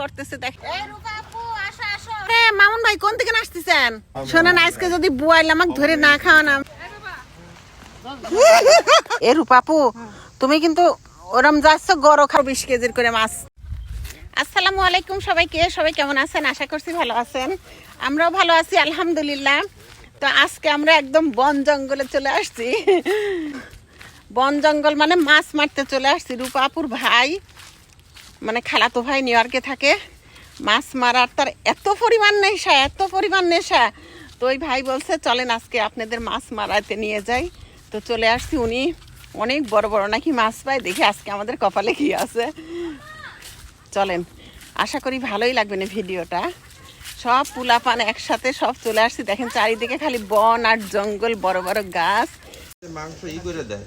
করতেছে মামুন ভাই কোন থেকে আসতেছেন শোনেন আজকে যদি বুয়াইল আমাকে ধরে না খাওয়ান এ রূপাপু তুমি কিন্তু ওরম যাচ্ছ গড় খাও বিশ কেজির করে মাছ। আসসালামু আলাইকুম সবাইকে সবাই কেমন আছেন? আশা করছি ভালো আছেন। আমরাও ভালো আছি আলহামদুলিল্লাহ। তো আজকে আমরা একদম বন জঙ্গলে চলে আসছি। বন জঙ্গল মানে মাছ মারতে চলে আসছি রূপাপুর ভাই। মানে খালাতো ভাই নিউ ইয়র্কে থাকে। মাছ মারার তার এত পরিমাণ নেশা, এত পরিমাণ নেশা। তো ওই ভাই বলছে, চলেন আজকে আপনাদের মাছ মারাতে নিয়ে যাই। তো চলে আসছি উনি। অনেক বড় বড় নাকি মাছ পায়, দেখি আজকে আমাদের কপালে কি আছে। চলেন। আশা করি ভালোই লাগবে না ভিডিওটা। সব পুলাপান একসাথে সব চলে আসছি। দেখেন চারিদিকে খালি বন আর জঙ্গল, বড় বড় গাছ। মাংস ই করে দেয়।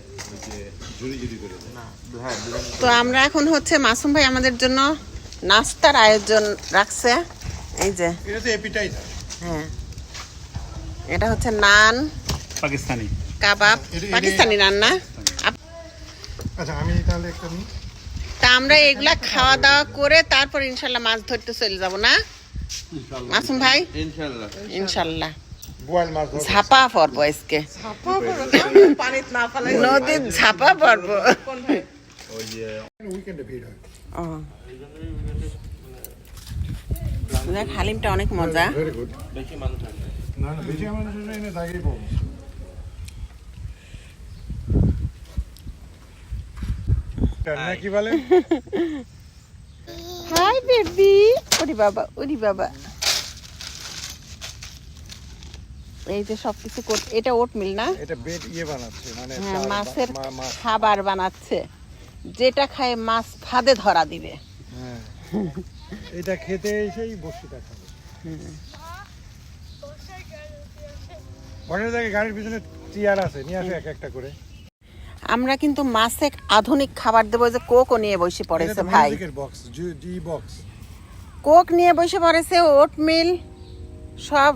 তো আমরা এখন হচ্ছে মাসুম ভাই আমাদের জন্য নাস্তার আয়োজন রাখছে। এই যে এটা হ্যাঁ। এটা হচ্ছে নান পাকিস্তানি। কাবাব পাকিস্তানি রান্না আচ্ছা আমি তাহলে একটা তা আমরা এগুলা খাওয়া দাওয়া করে তারপর ইনশাল্লাহ মাছ ধরতে চলে যাব না? মাসুম ভাই? ইনশাআল্লাহ ইনশাল্লাহ। ধরবো। ঝাপা পড়ব আজকে। নদীর ঝাপা পড়ব ওই যে উইকেন্ডে ভিড় হয়। ও। দেখ, হালিমটা অনেক মজা। হাই বেবি ওরি বাবা ওরি বাবা। এই যে সবকিছু এটা ওট মিল না? এটা বেড ইয়ে বানাচ্ছে মানে হ্যাঁ মাছের খাবার বানাচ্ছে। যেটা খায় মাছ ফাঁদে ধরা দিবে। হ্যাঁ। এটা খেতে এসেই বসিটা খাবে গাড়ির পিছনে চেয়ার আছে নিয়ে আসে এক একটা করে। আমরা কিন্তু মাছে আধুনিক খাবার দেবো যে কোকও নিয়ে বসে পড়েছে ভাই। বক্স কোক নিয়ে বসে পড়েছে ওটমিল সব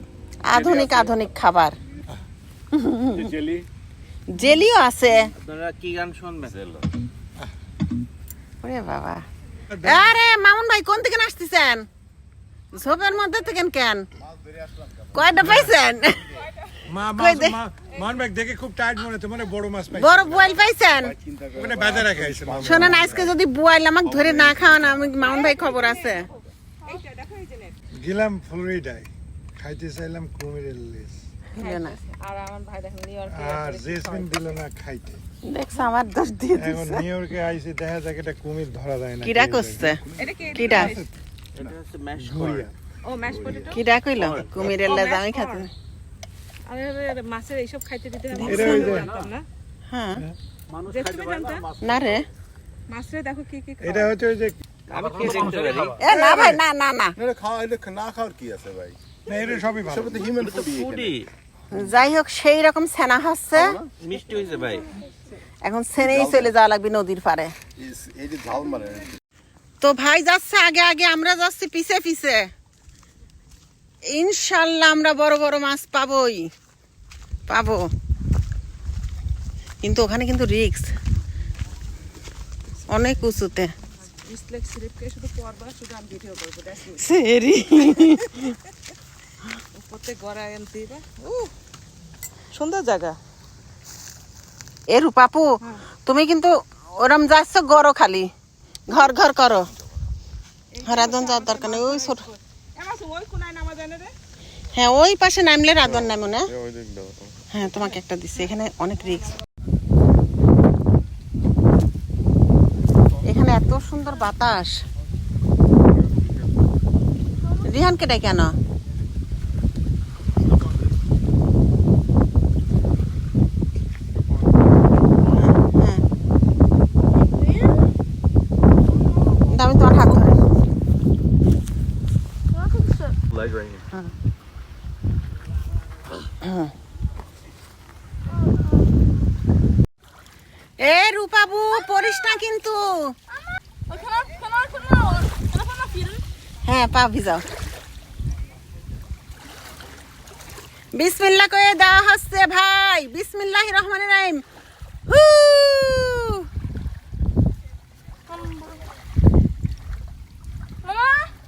আধুনিক আধুনিক খাবার। জেলি? জেলিও আছে। আপনারা কি গান শুনবেন? ওরে বাবা। আরে মামুন ভাই কোন থেকে আসতেছেন ঝোপের মধ্যে থেকে কেন? কয়টা পাইছেন? মা কই দে। ব্যাগ দেখে খুব টাইট হচ্ছে বড় মাছ বড় বুয়াইল পাইছেন? বাজারে খাইছে শোনেন আজকে যদি বুয়াইল আমাকে ধরে না খাওয়ান আমি মামুন ভাই খবর আছে। গেলাম ফ্লোরিডায়। খাইতে চাইলাম কুমিরের লেস দিলো না। আর জেসমিন দিল না খাইতে। দেখছ আমার দোষ দিয়ে এখন নিউ ইয়র্কে আইসে দেখা যাক এটা কুমির ধরা যায় না কিরা করছে? কিরা এটা হচ্ছে ম্যাশ ঘুরিয়া। ও ম্যাশ পটেটো কিরা কইল? কুমিরের লেজ আমি খাতে আমি ভাবে মাছের এইসব খাইতে দিতে হবে। এটা ওই না? হ্যাঁ। যে তুমি জানতা? না রে। মাছের দেখো কি কি এটা হচ্ছে ওই যে আমি কি দেখতে পারি এ না ভাই না না না। খাওয়া এটা না খাওয়ার কি আছে ভাই? না এটা সবই ভালো। সব তো হিউম্যান ফুডি যাই হোক সেই রকম সেনা হচ্ছে মিষ্টি হয়েছে ভাই। এখন সেনেই চলে যাওয়া লাগবে নদীর পারে এই যে ঝাল মারে। তো ভাই যাচ্ছে আগে আগে আমরা যাচ্ছি পিছে পিছে। ইনশাল্লাহ আমরা বড় বড় মাছ পাবোই। পাবো। কিন্তু ওখানে কিন্তু রিক্স অনেক উঁচুতে। সেরি ও সুন্দর জায়গা। এ রূপাপু তুমি কিন্তু ওরম যাচ্ছ গড়ো খালি। ঘর ঘর করো। রাধন যাওয়ার দরকার নেই। ওই ছোট হ্যাঁ ওই পাশে নামলে রাধন নামো না? হ্যাঁ তোমাকে একটা দিচ্ছি। এখানে অনেক রিক্স এখানে এত সুন্দর বাতাস। রিহান কেটে কেন হ্যাঁ। দাও, আমি তোমার হাত ধরে এ রূপাবু পড়িস না কিন্তু। হ্যাঁ পা ভিজাও বিসমিল্লাহ করে দেওয়া হচ্ছে ভাই। বিসমিল্লাহ রহমান রাহিম। হু!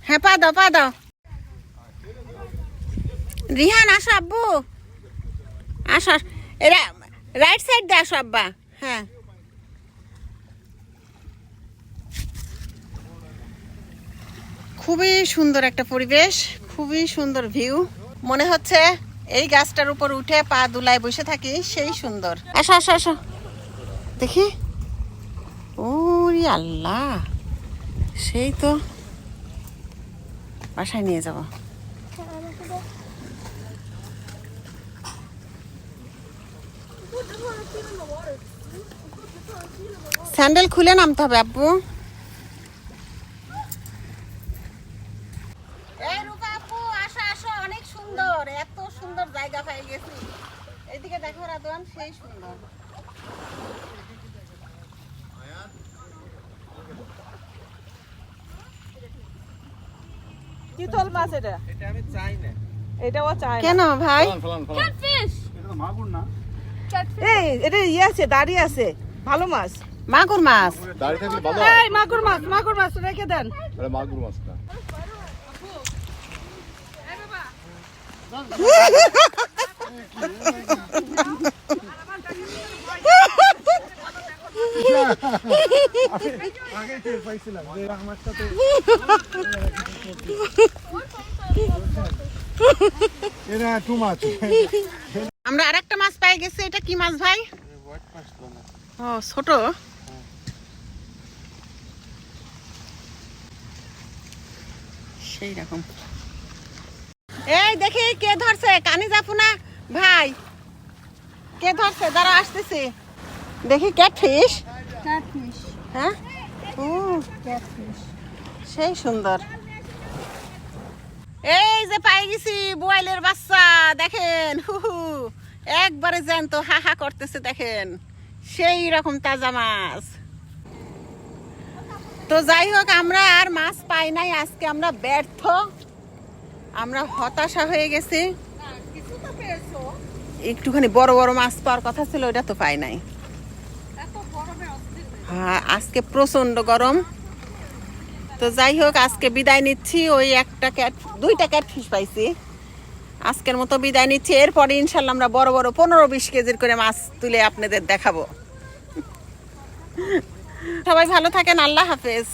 হ্যাঁ পা দাও পা দাও। রিহান, আসো আব্বু। আসো রাইট সাইড দিয়ে আসো আব্বা। হ্যাঁ। খুবই সুন্দর একটা পরিবেশ, খুবই সুন্দর ভিউ মনে হচ্ছে এই গাছটার উপর উঠে পা দুলায় বসে থাকি, সেই সুন্দর। আসো আসো আসো। দেখি। ওরে আল্লাহ। সেই তো বাসায় নিয়ে যাব। স্যান্ডেল খুলে নামতে হবে আব্বু। এই রূপা আপু আসো আসো অনেক সুন্দর। এত সুন্দর জায়গা পাই গেছি। এইদিকে দেখো রাদওয়ান সেই সুন্দর। চিতল মাছ এটা? এটা আমি চাই না। এটাও চাই কেন ভাই? ফলান ফলান এটা মাগুর না। এই এটা ইয়ে আছে দাড়ি আছে। ভালো মাছ। মাগুর মাছ। দাঁড়িয়ে থাকলে ভালো এই মাগুর মাছ মাগুর মাছ রেখে দেন। আরে মাগুর তো এটা টু মাছ। পাই গেছি এটা কি মাছ ভাই? ও ছোট? সেই রকম। এই দেখি কে ধরছে? কানি যাব না? ভাই কে ধরছে? দাঁড়া আসতেছে। দেখি ক্যাটফিশ? হ্যাঁ? ও সেই সুন্দর। এই যে পাই গেছি বোয়ালের বাচ্চা দেখেন হু হু। একবারে জ্যান্ত হা হা করতেছে, দেখেন। সেই রকম তাজা মাছ। তো যাই হোক, আমরা আর মাছ পাই নাই, আজকে আমরা ব্যর্থ। আমরা হতাশা হয়ে গেছি। একটুখানি বড় বড় মাছ পাওয়ার কথা ছিল, ওটা তো পাই নাই। হ্যাঁ আজকে প্রচণ্ড গরম। তো যাই হোক, আজকে বিদায় নিচ্ছি, ওই একটা ক্যাট, দুইটা ক্যাটফিশ পাইছি। আজকের মতো বিদায় নিচ্ছি। এরপরে ইনশাল্লাহ আমরা বড় বড় পনেরো বিশ কেজির করে মাছ তুলে আপনাদের দেখাবো। সবাই ভালো থাকেন, আল্লাহ হাফেজ।